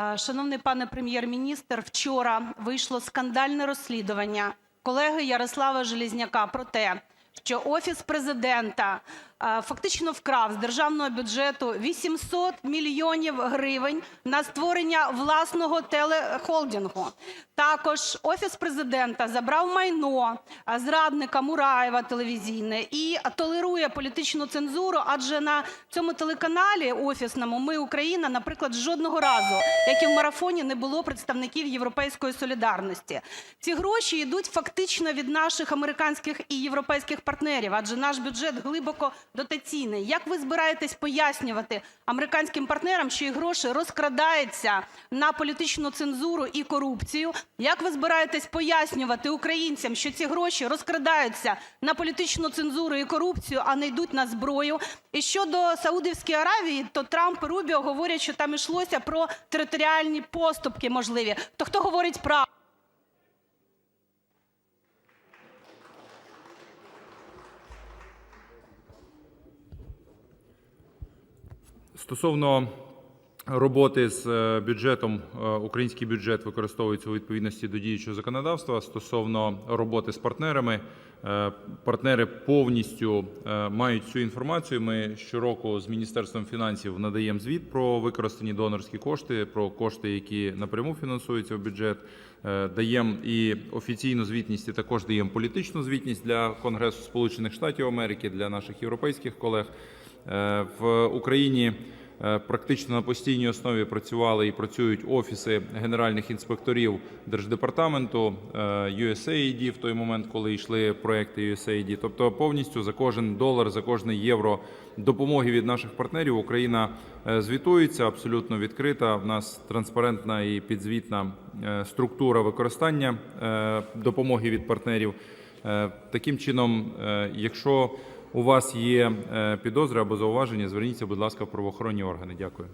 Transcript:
Е, Шановний пане Прем'єр-міністр, вчора вийшло скандальне розслідування колеги Ярослава Железняка про те, що Офіс Президента фактично вкрав з державного бюджету 800 мільйонів гривень на створення власного телехолдингу. Також Офіс Президента забрав майно е, зрадника Мураєва телевізійне і толерує політичну цензуру, адже на цьому телеканалі офісному "Ми Україна", наприклад, жодного разу, як і в марафоні, не було представників "Європейської солідарності". Ці гроші йдуть фактично від наших американських і європейських партнерів, адже наш бюджет глибоко дотаційний. Як ви збираєтесь пояснювати американським партнерам, що їх гроші розкрадаються на політичну цензуру і корупцію? Як ви збираєтесь пояснювати українцям, що ці гроші розкрадаються на політичну цензуру і корупцію, а не йдуть на зброю? І щодо Саудівської Аравії, то Трамп і Рубіо говорять, що там йшлося про територіальні поступки можливі. То хто говорить правду? Стосовно роботи з е, бюджетом, е, український бюджет використовується у відповідності до діючого законодавства. Стосовно роботи з партнерами, е, партнери повністю мають всю інформацію. Ми щороку з Міністерством фінансів надаємо звіт про використані донорські кошти, про кошти, які напряму фінансуються в бюджет. Даємо і офіційну звітність, і також даємо політичну звітність для Конгресу Сполучених Штатів Америки, для наших європейських колег. Е, В Україні е, практично на постійній основі працювали і працюють офіси генеральних інспекторів Держдепартаменту, е, USAID в той момент, коли йшли проекти USAID. Тобто повністю за кожен долар, за кожне євро допомоги від наших партнерів Україна звітується абсолютно відкрита. В нас транспарентна і підзвітна структура використання допомоги від партнерів. Таким чином, якщо у вас є е, підозри або зауваження, зверніться, будь ласка, в правоохоронні органи. Дякую.